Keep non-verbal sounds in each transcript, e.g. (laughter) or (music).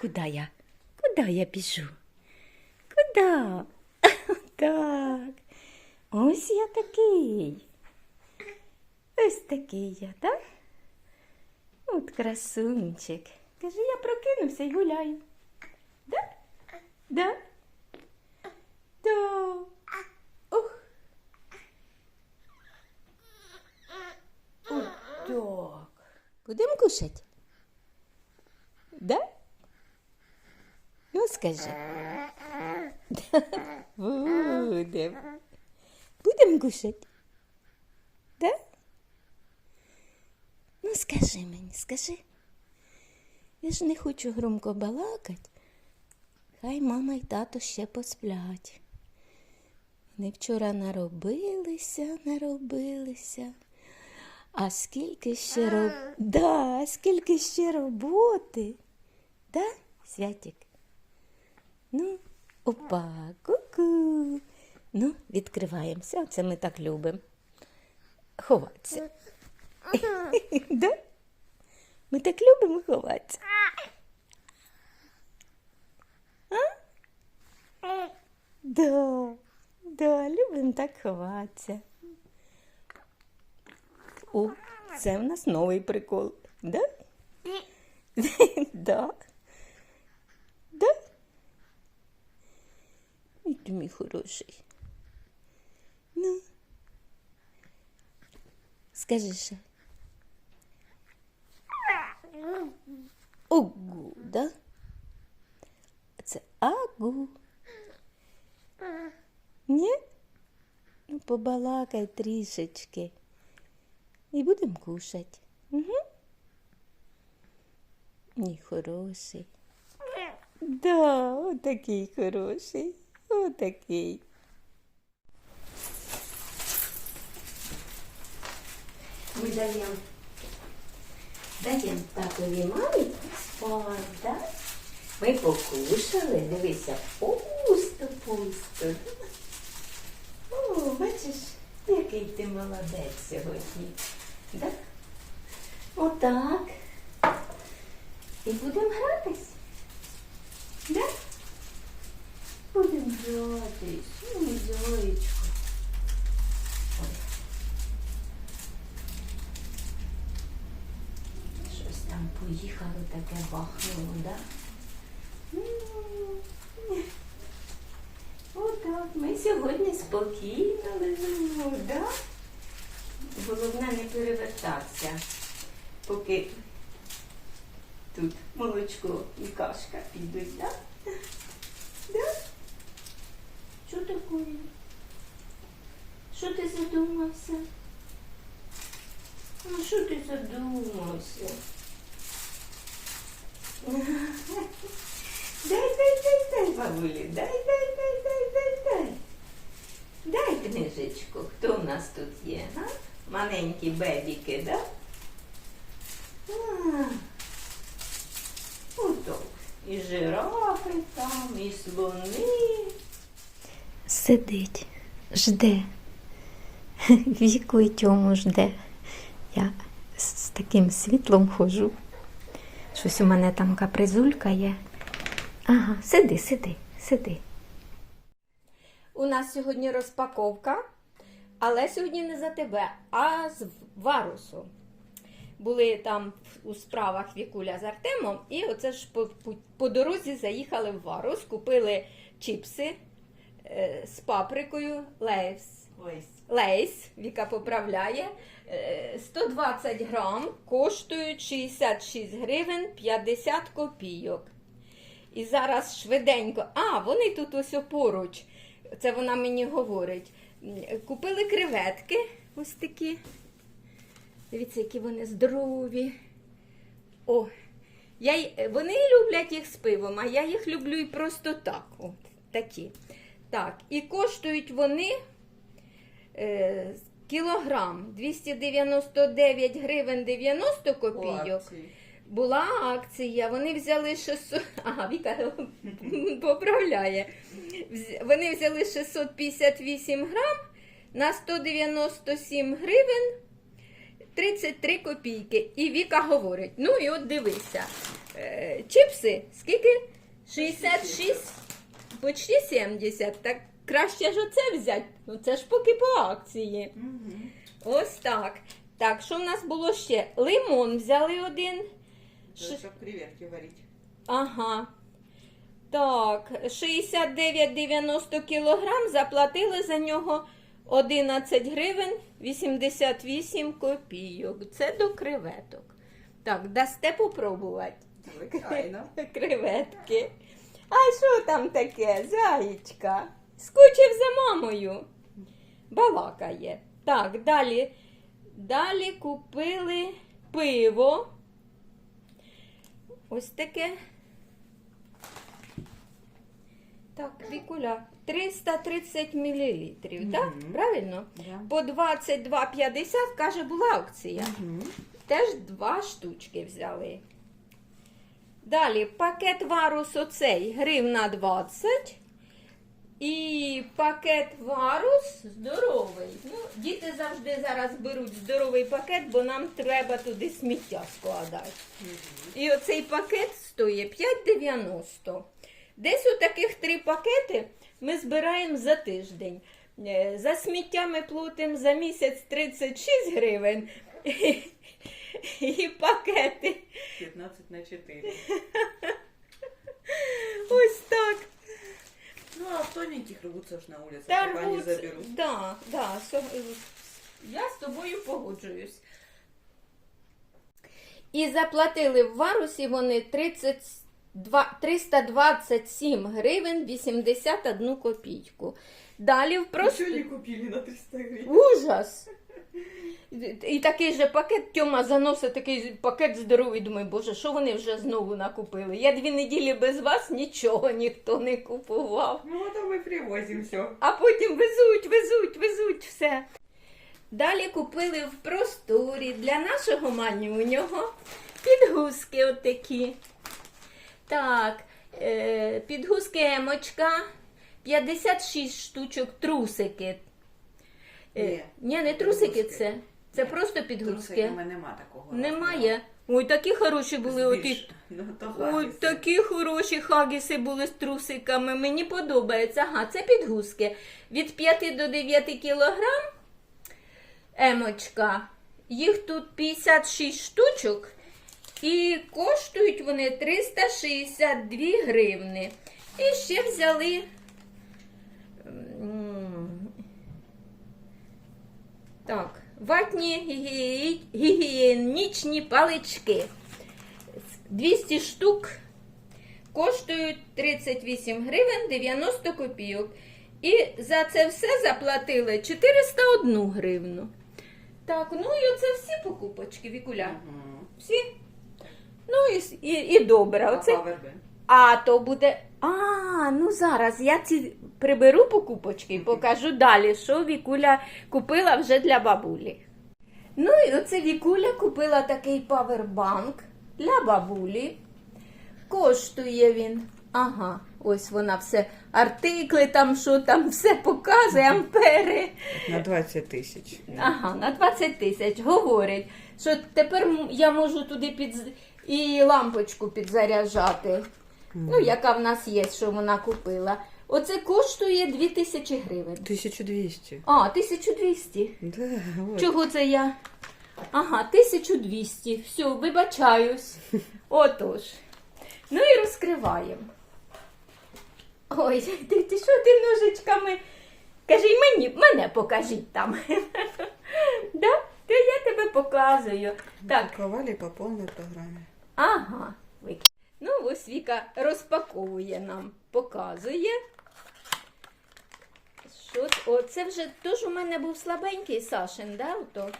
куди я? Куди я біжу? Куди? (laughs) Так. Ось я такий. Ось такий я, так? От красунчик. Каже, я прокинувся і гуляю. Да? Да? Да. Ух. От так. Будемо кушати? Да? Ну, скажи. (laughs) Будем. Будем кушать? Да? Ну, скажи мені, скажи. Я ж не хочу громко балакать. Хай мама й тато ще посплять. Вони вчора наробилися, наробилися. А скільки ще роб... да, скільки ще роботи. Да, Святик? Ну, опа, ку-ку. Ну, відкриваємося. Оце ми так любимо. Ховатися. (laughs) да? Ми так любимо ховатися. А? Да, да, любимо так ховатися. О, це в нас новий прикол. Да? (laughs) да. Да? І ти мій хороший. Ну. Скажи ще. Угу, да? Це агу. Ні? Ну, побалакай трішечки. І будемо кушати. Угу. Ні, хороший. Да, отакий хороший. Отакий. Ми даємо даємо татові мамі спати, так? Ми покушали, дивися, пусто, пусто. О, бачиш, який ти молодець сьогодні. Так? Отак. І будемо гратись. Да? Будемо. Ну, зайчку. Ой. Щось там поїхало, таке бахнуло, да? (laughs) Отак, ми сьогодні спокійно лежимо, да? Головне не перевертатися, поки тут молочко і кашка підуть, да? Да? Що таке? Що ти задумався? Ну, що ти задумався? Дай, дай, дай, дай, бабулі, дай, дай, дай, дай, дай, дай. Дай книжечку. Хто в нас тут є, га? Маленькі бебіки, да? А. І жирафи там, і слони. Сидить, жде. (laughs) Віку і тьому жде. Я з таким світлом ходжу. Щось у мене там капризулька є. Ага, сиди, сиди, сиди. У нас сьогодні розпаковка, але сьогодні не за тебе, а з варусу. Були там у справах Вікуля з Артемом, і оце ж по, по, по дорозі заїхали в варус, купили чіпси з паприкою Лейс. Лейс, Віка поправляє. Е, 120 грам коштують 66 гривень 50 копійок. І зараз швиденько. А, вони тут ось поруч. Це вона мені говорить. Купили креветки ось такі. Дивіться, які вони здорові. О, я, вони люблять їх з пивом, а я їх люблю і просто так. От, такі. Так, і коштують вони е, кілограм 299 гривень 90 копійок. Була акція, вони взяли 600, ага, Віка (laughs) поправляє. Вони взяли 658 грам на 197 гривень 33 копійки. І Віка говорить: ну і от дивися. Е, чіпси, скільки? 66, почти 70. Так краще ж оце взяти. Ну це ж поки по акції. Мгм. Ось так. Так, що в нас було ще? Лимон взяли один. Це щоб креветки варити. Ага. Так, 69,90 кілограм, заплатили за нього 11 гривень 88 копійок. Це до креветок. Так, дасте попробувати Звичайно. (laughs) креветки. А що там таке, заєчка? Скучив за мамою. Балакає. Так, далі. Далі купили пиво. Ось таке. Так, Вікуля, 330 мл, так? Правильно? Да. По 22,50, каже, була акція. Мгм. Теж два штучки взяли. Далі пакет варус оцей гривна 20. І пакет варус здоровий. Ну, діти завжди зараз беруть здоровий пакет, бо нам треба туди сміття складати. І оцей пакет стоїть 5,90. Десь у таких три пакети ми збираємо за тиждень. Е, За сміття ми платимо за місяць 36 гривень. (laughs) І пакети. 15 на 4. Ось так. Ну, а тоненьких рвутся ж на улице, пока не Таргуц. заберут. Да, да, со- я з тобою погоджуюсь. І заплатили в варусі вони 32, 327 гривень 81 копійку. Далі в просто... Ничего не купили на 300 гривен. Ужас! І такий же пакет Тьома заносить такий пакет здоровий. Думаю, боже, що вони вже знову накупили? Я дві неділі без вас нічого ніхто не купував. Ну, вот мы привозим все. А потім везуть, везуть, везуть все. Далі купили в просторі для нашого манюнього підгузки отакі. Так, е, підгузки емочка, 56 штучок трусики. Е, Ні, ні, не трусики підгузки. це. Це Ні, просто Трусики підгузки. у мене нема такого. Немає. Ой, такі хороші були оті. (laughs) Ну, то Ой, хагіси. такі хороші хагіси були з трусиками. Мені подобається. Ага, це підгузки. Від 5 до 9 кілограм емочка. Їх тут 56 штучок. І коштують вони 362 гривни. І ще взяли. Так, ватні гігіє- гігієнічні палички. 200 штук коштують 38 гривень 90 копійок. І за це все заплатили 401 гривну. Так, ну і оце всі покупочки, Вікуля. Мгм. Всі. Ну і, і, і добре. А Оце... А то буде. А, ну зараз я ці приберу покупочки і покажу далі, що Вікуля купила вже для бабулі. Ну і оце Вікуля купила такий павербанк для бабулі. Коштує він. Ага, ось вона все, артикли там, що там, все показує, ампери. На 20 тисяч. Ага, на 20 тисяч говорять, що тепер я можу туди під і лампочку підзаряджати. Ну, яка в нас є, що вона купила. Оце коштує 2000 гривень. 1200. А, 1200. Да, вот. Чого це я? Ага, 1200. Все, вибачаюсь. Отож. Ну і розкриваємо. Ой, ти, ти що ти ножичками? Кажи мені, мене покажіть там. (laughs) да? То я тебе показую. Так, Упаковали по повній програмі. ага. Ну, ось Віка розпаковує нам, показує. Що, о, це вже тож у мене був слабенький Сашин, да? Ото?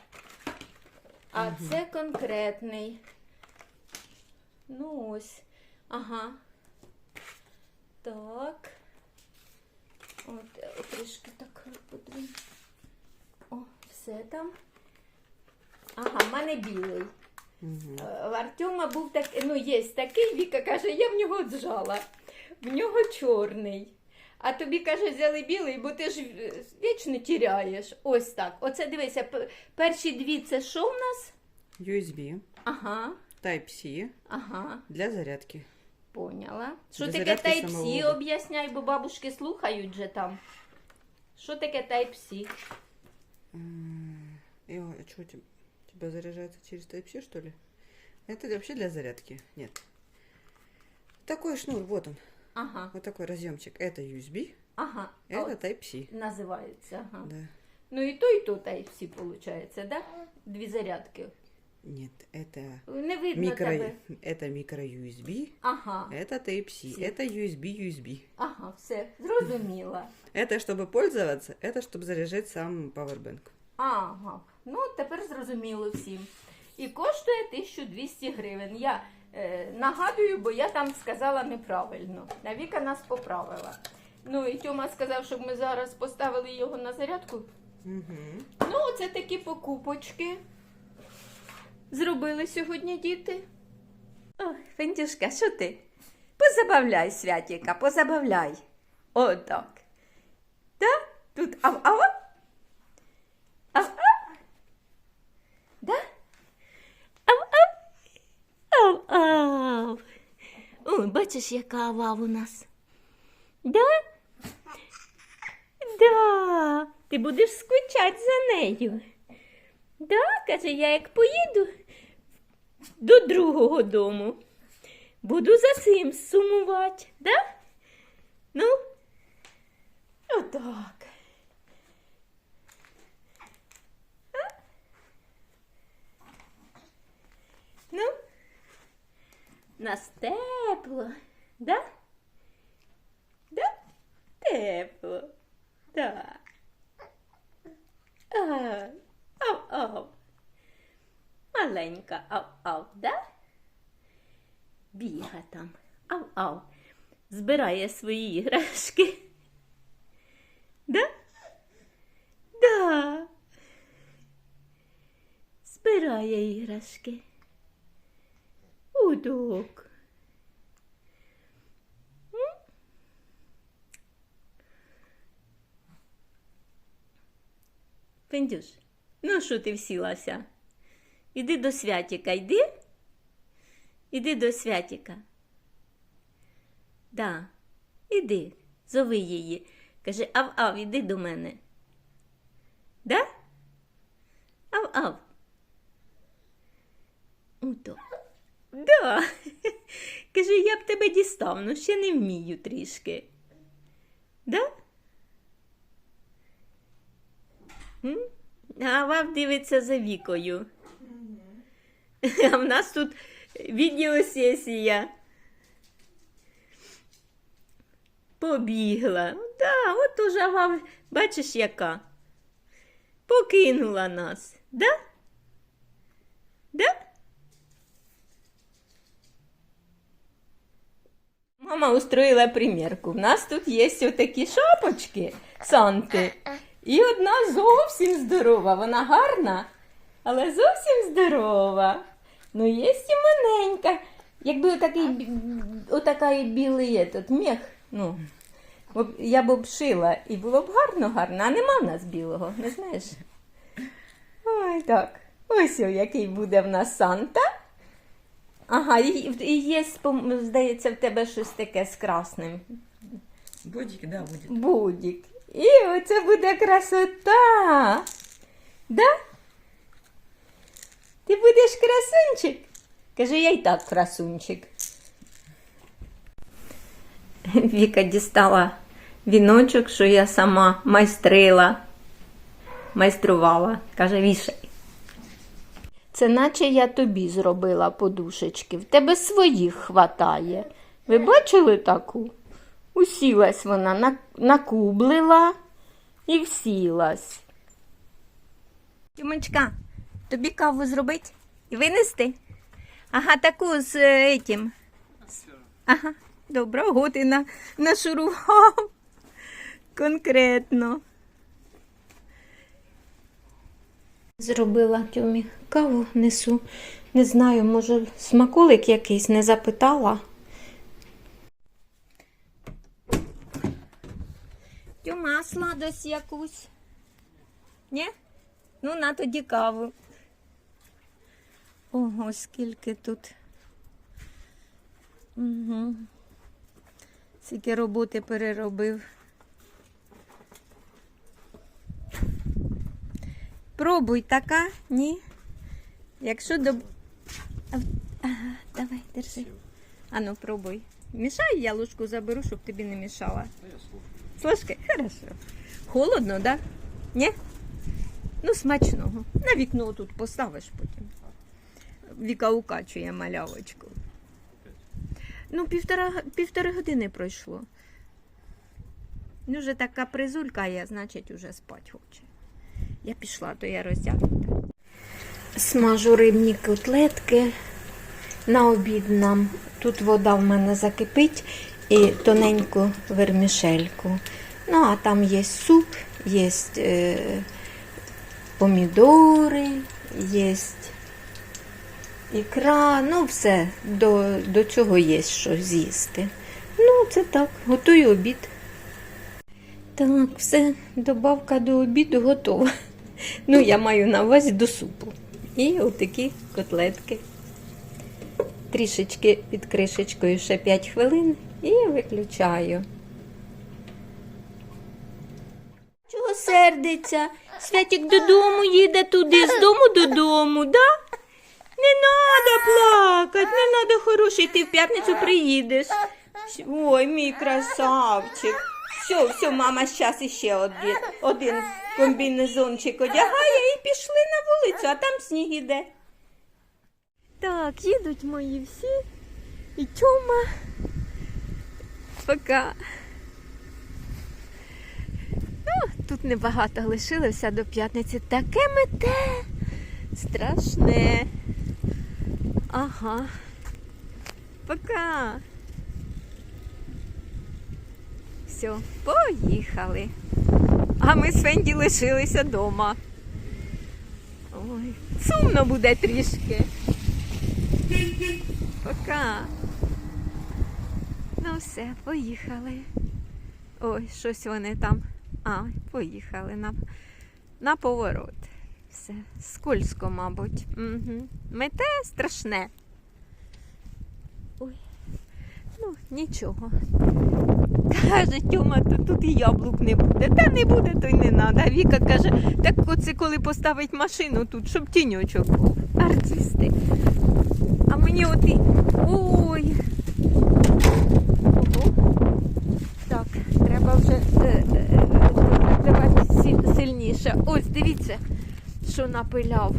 А це конкретний. Ну ось. Ага. Так. От, е, трішки так подивимо. О, все там. Ага, в мене білий. Е, В Артема був так, ну, є такий, Віка каже, я в нього зжала. В нього чорний. А тобі каже, взяли білий, бо ти ж е, вічно тіряєш. Ось так. Оце дивися, перші дві це що в нас? USB, Ага, Type-C ага, для зарядки. поняла. Що Для таке зарядки Type-C, самого. об'ясняй, бо бабушки слухають же там. Що таке Type-C? Ой, а что у тебя? У тебя заряжается через Type-C, что ли? Это вообще для зарядки? Нет. Такой шнур, вот он. Ага, Вот такой разъемчик. Это USB, ага. это От Type-C. називається, ага. Да. Ну і то, і то Type-C виходить, да? Дві зарядки. Нет, это Не видно микро, тебе. это микро USB, Ага, это Type-C, Си. это USB, USB. ага, все, зрозуміла. (laughs) Это чтобы пользоваться, это чтобы заряжать сам Powerbank. Ага, Ну тепер зрозуміло всім. І коштує 1200 гривень. Я е, нагадую, бо я там сказала неправильно. А Віка нас поправила. Ну і Тьома сказав, щоб ми зараз поставили його на зарядку. Угу. Ну, оце такі покупочки. Зробили сьогодні діти. Ой, Фентюшка, що ти? Позабавляй, Святіка, позабавляй. Отак. Да? Тут ав-ав? Ав-ав? Да? Ав-ав? Ав-ав. Бачиш, яка ава у нас. Да? Да, ти будеш скучати за нею. Да, каже, я як поїду до другого дому, буду за цим сумувати, да? Ну, отак. А? Ну, нас тепло, да? Да? Тепло. Да. Ав-ав. Маленька ав-ав, да? Біга там. Ав-ав. Збирає свої іграшки. Да? Да. Збирає іграшки. Удок. Пендюш, ну що ти всілася? Іди до святіка, йди. Іди до святіка. Да, іди, зови її. Каже, ав-ав, іди до мене. Да? Ав-ав. Ото. Да. (laughs) Каже, я б тебе дістав, ну ще не вмію трішки. Да? А вам дивиться за вікою. (laughs) А в нас тут відеосесія. Побігла. Да, от уже вам, бачиш, яка. Покинула нас. Да? Да? Мама устроїла примірку. В нас тут є отакі шапочки Санти. І одна зовсім здорова. Вона гарна, але зовсім здорова. Ну, є і маленька. Якби отакий, отакий білий этот мех, ну, я б обшила і було б гарно, гарно, а нема в нас білого, не знаєш? Ой, так. Ось який буде в нас Санта. Ага, і, і є, пом- здається, в тебе щось таке з красним. Будик, да, будет. Будік. І оце буде красота. Да? Ти будеш красунчик? Каже, я й так красунчик. Віка дістала віночок, що я сама майстрила, майструвала. Каже, вішай. Це наче я тобі зробила подушечки. В тебе своїх хватає. Ви бачили таку? Усілась вона, накублила і всілась. Тімочка, тобі каву зробити і винести? Ага, таку з е, етім. Ага, добре, ого, ти на, нашурував конкретно. Зробила Тьомі каву несу. Не знаю, може, смаколик якийсь не запитала. Тьома, сладость якусь. Ні? Ну, на тоді каву. Ого, скільки тут. Угу. Скільки роботи переробив. Пробуй така, ні? Якщо до. Ага, давай, держи. Ану, пробуй. Мішай, я ложку заберу, щоб тобі не мішала. З ложки? Хорошо. Холодно, да? Ні? Ну, смачного. На вікно тут поставиш потім. Віка укачує малявочку. Ну, півтора, півтори години пройшло. Ну, вже така призулька є, значить, уже спать хоче. Я пішла, то я роздягнута. Смажу рибні котлетки на обід нам. Тут вода в мене закипить і тоненьку вермішельку. Ну, а там є суп, є е, помідори, є ікра, ну все, до, до цього є що з'їсти. Ну, це так, готую обід. Так, все, добавка до обіду готова. Ну, я маю на увазі до супу. І отакі котлетки. Трішечки під кришечкою ще 5 хвилин і виключаю. Чого сердиться? Святік додому їде туди, з дому додому, да? Не надо плакати, не надо хороший, ти в п'ятницю приїдеш. Ой, мій красавчик. Все, все, мама зараз іще один, один комбінезончик одягає і пішли на вулицю, а там сніг іде. Так, їдуть мої всі. І Тьома. Пока. Ну, тут небагато лишилося до п'ятниці. Таке мете. Страшне. Ага. Пока. Все, поїхали. А ми з Фенді лишилися вдома. Ой, сумно буде трішки. Пока. Ну все, поїхали. Ой, щось вони там. А, поїхали на, на поворот. Все, скользко, мабуть. Угу. Мете страшне. Ой, ну, нічого. Каже, Тьома, то тут і яблук не буде. Та не буде, то й не треба. Віка каже, так оце коли поставить машину тут, щоб тіньочок був. Артисти. А мені от і. Ой. Ого. Так, треба вже е, е, давати сильніше. Ось, дивіться, що напиляв.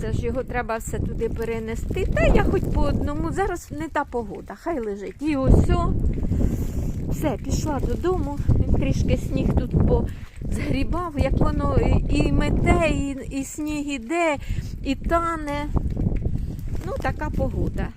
Це ж його треба все туди перенести. Та я хоч по одному. Зараз не та погода, хай лежить. І ось. о. Все, пішла додому. Трішки сніг тут позгрібав, як воно і мете, і, і сніг іде, і тане. Ну, така погода.